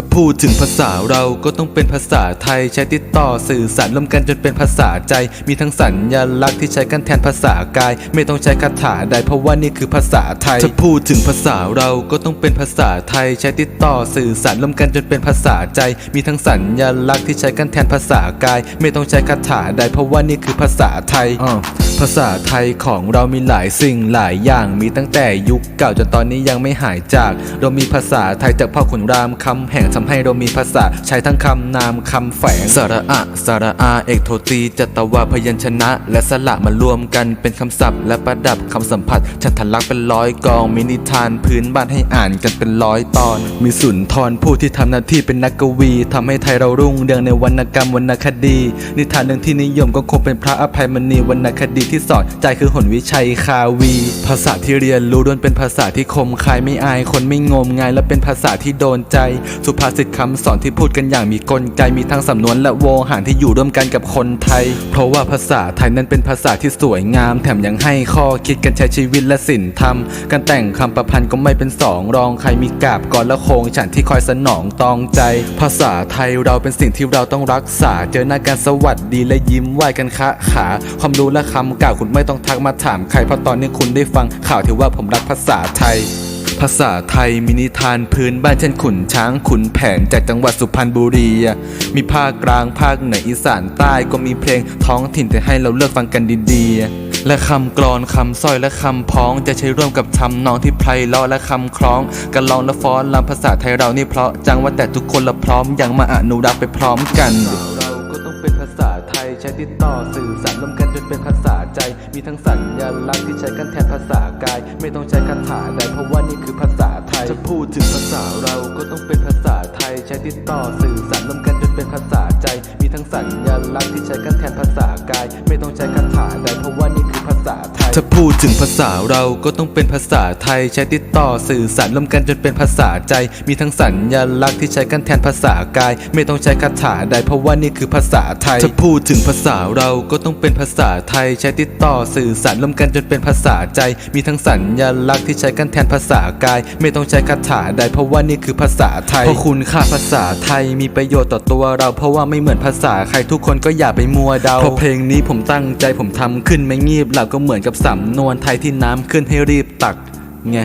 ถ้าพูดถึงภาษาเราก็ต้องเป็นภาษาไทยใช้ติดต่อสื่อสารร่วมกันจนเป็นภาษาใจ มีทั้งสัญญลักษณ์ที่ใช้กันแทนภาษากาย ไม่ต้องใช้คาถาใดเพราะว่านี่คือภาษาไทย ถ้าพูดถึงภาษาเราก็ต้องเป็นภาษาไทยใช้ติดต่อสื่อสารร่วมกันจนเป็นภาษาใจ มีทั้งสัญญลักษณ์ที่ใช้กันแทนภาษากาย ไม่ต้องใช้คาถาใดเพราะว่านี่คือภาษาไทย ภาษาไทยของเรามีหลายสิ่งหลายอย่างมีตั้งแต่ยุคเก่าจนตอนนี้ยังไม่หายจาก เรามีภาษาไทยจากพ่อขุนรามคำแห่งทำให้เรามีภาษาใช้ทั้งคำนามคำแฝงสระอะสระอาเอกโทตีจัตวาพยัญชนะ และสระมารวมกันเป็นคำศัพท์และประดับคำสัมผัสฉันทลักเป็นร้อยกองมีนิทานพื้นบ้านให้อ่านกันเป็นร้อยตอน มีสุนทรผู้ที่ทำหน้าที่เป็นนักกวีทำให้ไทยเรารุ่งเรืองในวรรณกรรมวรรณคดี นิทานเรื่งที่นิยมก็คงเป็นพระอภัยมณีวรรณคดีที่สอนใจคือหนวิชัยคาวี ภาษาที่เรียนรู้ล้วนเป็นภาษาที่คมคายไม่อายคนไม่งมงายและเป็นภาษาที่โดนใจ สุภาษิตคำสอนที่พูดกันอย่างมีกลไกมีทั้งสำนวนและโวหารที่อยู่ร่วมกันกับคนไทย เพราะว่าภาษาไทยนั้นเป็นภาษาที่สวยงาม แถมยังให้ข้อคิดกันใช้ชีวิตและศิลธรรมการแต่งคำประพันธ์ก็ไม่เป็นสองรองใครมีกาบก่อนและโคงฉันที่คอยสนองตองใจ ภาษาไทยเราเป็นสิ่งที่เราต้องรักษา เจอหน้ากันสวัสดีและยิ้มไหวกันคะขา ความรู้และคำกล่าวคุณไม่ต้องทักมาถามใคร เพราะตอนนี้คุณได้ฟังข่าวที่ว่าผมรักภาษาไทยภาษาไทยมีนิทานพื้นบ้านเช่นขุนช้างขุนแผนจากจังหวัดสุพรรณบุรีอะมีภาคกลางภาคเหนืออีสานใต้ก็มีเพลงท้องถิ่นแต่ให้เราเลือกฟังกันดีๆ และคำกลอนคำสร้อยและคำพ้อง จะใช้ร่วมกับทำนองที่ไพเราะและคำคล้องกันลองและฟ้อนลำภาษาไทยเรานี่เพราะจังว่าแต่ทุกคนละพร้อมยังมาอนุรักษ์ไปพร้อมกันเราก็ต้องเป็นภาษาไทยใช้ติดต่อสื่อสารร่วมกันจนเป็นภาษาใจ มีทั้งสัญญลักษณ์ที่ใช้กันแทนภาษากาย ไม่ต้องใช้คาถาใดเพราะว่านี่คือภาษาไทย จะพูดถึงภาษาเราก็ต้องเป็นภาษาไทย ใช้ติดต่อสื่อสารร่วมกันจนเป็นภาษาใจ มีทั้งสัญญลักษณ์ที่ใช้กันแทนภาษากาย ไม่ต้องใช้คาถาใดเพราะว่า ถ้าพูดถึงภาษาเราก็ต้องเป็นภาษาไทยใช้ติดต่อสื่อสารร่วมกันจนเป็นภาษาใจ มีทั้งสัญญลักษณ์ที่ใช้กันแทนภาษากาย ไม่ต้องใช้คาถาใดเพราะว่านี่คือภาษาไทยถ้าพูดถึงภาษาเราก็ต้องเป็นภาษาไทยใช้ติดต่อสื่อสารร่วมกันจนเป็นภาษาใจ มีทั้งสัญญลักษณ์ที่ใช้กันแทนภาษากาย ไม่ต้องใช้คาถาใดเพราะว่านี่คือภาษาไทยเพราะคุณค่าภาษาไทยมีประโยชน์ต่อตัวเรา เพราะว่าไม่เหมือนภาษาใครทุกคนก็อย่าไปมัวเดาเพราะเพลงนี้ผมตั้งใจผมทำขึ้นไม่งีบเราก็เหมือนกับสำนวนไทยที่น้ำขึ้นให้รีบตักไง